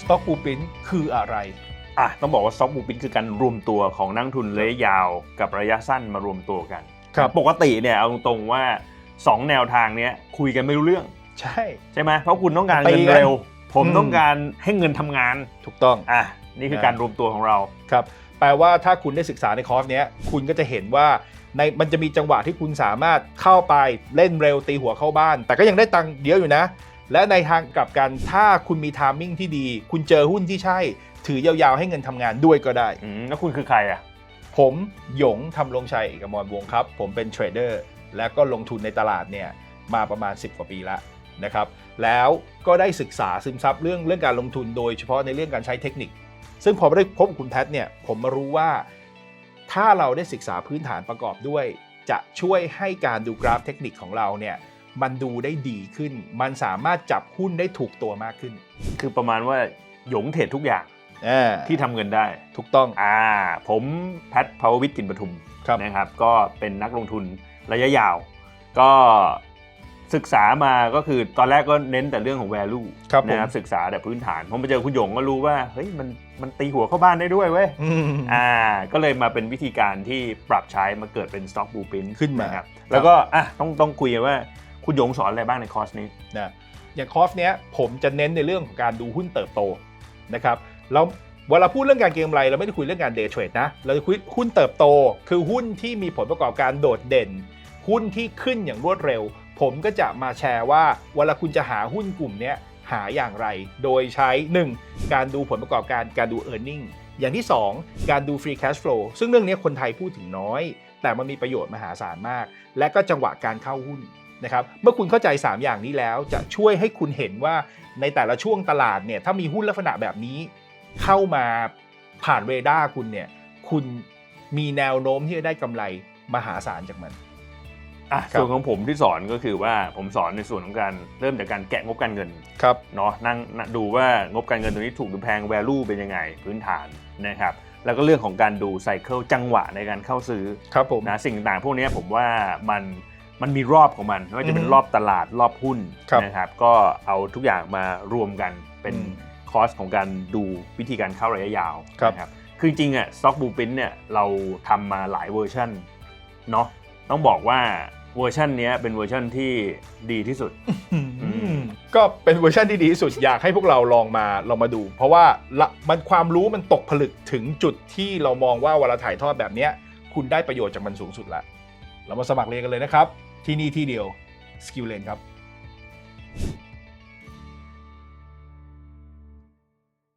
Stock Blueprint คืออะไรอะต้องบอกว่า Stock Blueprint คือการรวมตัวของนักลงทุนระยะยาวกับระยะสั้นมารวมตัวกันครับปกติเนี่ยเอาตรงๆว่า 2 แนวทางเนี้ยคุยกันไม่รู้เรื่อง ใช่ ใช่ไหมเพราะคุณต้องการตีเงินกันเร็วผมอืมต้องการให้เงินทำงานถูกต้องอะนี่คือการรวมตัวของเราครับแปลว่าถ้าคุณได้ศึกษาในคอร์สเนี้ยคุณก็จะเห็นว่าในมันจะมีจังหวะที่คุณสามารถเข้าไปเล่นเร็วตีหัวเข้าบ้าน แต่ก็ยังได้ตังค์เยอะอยู่นะ และในทางกลับกันถ้าคุณมีทามมิ่งที่ดี คุณเจอหุ้นที่ใช่ ถือยาวๆให้เงินทำงานด้วยก็ได้ อืมแล้วคุณคือใครอะ ผมหยงทำลงชัยเอกมรวงศ์ครับ ผมเป็นเทรดเดอร์และก็ลงทุนในตลาดเนี่ยมาประมาณ 10 กว่าปีแล้วนะครับ แล้วก็ได้ศึกษาซึมซับเรื่องเรื่องการลงทุนโดยเฉพาะในเรื่องการใช้เทคนิค ซึ่งพอได้พบกับคุณแพทเนี่ยผมมารู้ว่า ถ้าเราได้ศึกษาพื้นฐานประกอบด้วย จะช่วยให้การดูกราฟเทคนิคของเราเนี่ย มันดูได้ดีขึ้น มันสามารถจับหุ้นได้ถูกตัวมากขึ้น คือประมาณว่าหยงเทรดทุกอย่างอ่าที่ทำเงินได้ถูกต้องอ่าผมแพทพาววิทย์กินปทุมครับนะครับ ก็เป็นนักลงทุนระยะยาว ก็ศึกษามาก็คือตอนแรกก็เน้นแต่เรื่องของ value ครับผมนะครับศึกษาแต่พื้นฐานพอมาเจอคุณหยงก็รู้ว่าเฮ้ยมันมันตีหัวเข้าบ้านได้ด้วยเว้ยอืมอ่า ก็เลยมาเป็นวิธีการที่ปรับใช้มาเกิดเป็น stock blueprint ขึ้นมาะครับแล้วก็อะต้องต้องคุยกันว่า คุณยงสอนอะไรบ้างในคอร์สนี้นะอย่างคอร์สเนี้ยผมจะเน้นในเรื่องของการดูหุ้นเติบโตนะครับแล้วเวลาพูดเรื่องการเก็งกำไรเราไม่ได้คุยเรื่องการเดย์เทรดนะเราจะคุยหุ้นเติบโต คือหุ้นที่มีผลประกอบการโดดเด่น หุ้นที่ขึ้นอย่างรวดเร็ว ผมก็จะมาแชร์ว่าเวลาคุณจะหาหุ้นกลุ่มเนี้ยหาอย่างไร โดยใช้ 1. การดูผลประกอบการการดู e a r n i n g อย่างที่ 2 การดู free cash flow ซึ่งเรื่องนี้คนไทยพูดถึงน้อย แต่มันมีประโยชน์มหาศาลมาก และก็จังหวะการเข้าหุ้น นะครับเมื่อคุณเข้าใจ 3 อย่างนี้แล้วจะช่วยให้คุณเห็นว่าในแต่ละช่วงตลาดเนี่ยถ้ามีหุ้นลักษณะแบบนี้ เข้ามาผ่านเรดาร์คุณเนี่ยคุณมีแนวโน้มที่จะได้กำไรมหาศาลจากมันอะครับส่วนของผมที่สอนก็คือว่าผมสอนในส่วนของการเริ่มจากการแกะงบการเงินครับเนาะนั่งนั่งดูว่างบการเงินตัวนี้ถูกหรือแพง value เป็นยังไงพื้นฐานนะครับแล้วก็เรื่องของการดูไซเคิลจังหวะในการเข้าซื้อครับผมนะสิ่งต่างๆพวกนี้ผมว่ามัน มันมีรอบของมันไม่ว่าจะเป็นอือฮึรอบตลาดรอบหุ้นครับนะครับ ก็เอาทุกอย่างมารวมกันเป็นอืมคอร์สของการดูวิธีการเข้าระยะยาวครับนะครับคือจริงๆอะ stock blueprint เนี่ยเราทำมาหลายเวอร์ชันเนาะต้องบอกว่าเวอร์ชันเนี้ยเป็นเวอร์ชันที่ดีที่สุดอืมก็เป็นเวอร์ชันที่ดีที่สุดอยากให้พวกเราลองมาลองมาดู เพราะว่าละมันความรู้มันตกผลึกถึงจุดที่เรามองว่าเวลาถ่ายทอดแบบเนี้ยคุณได้ประโยชน์จากมันสูงสุดแล้ว เรามาสมัครเรียนกันเลยนะครับ ที่นี่ที่เดียวสกิลเลนครับ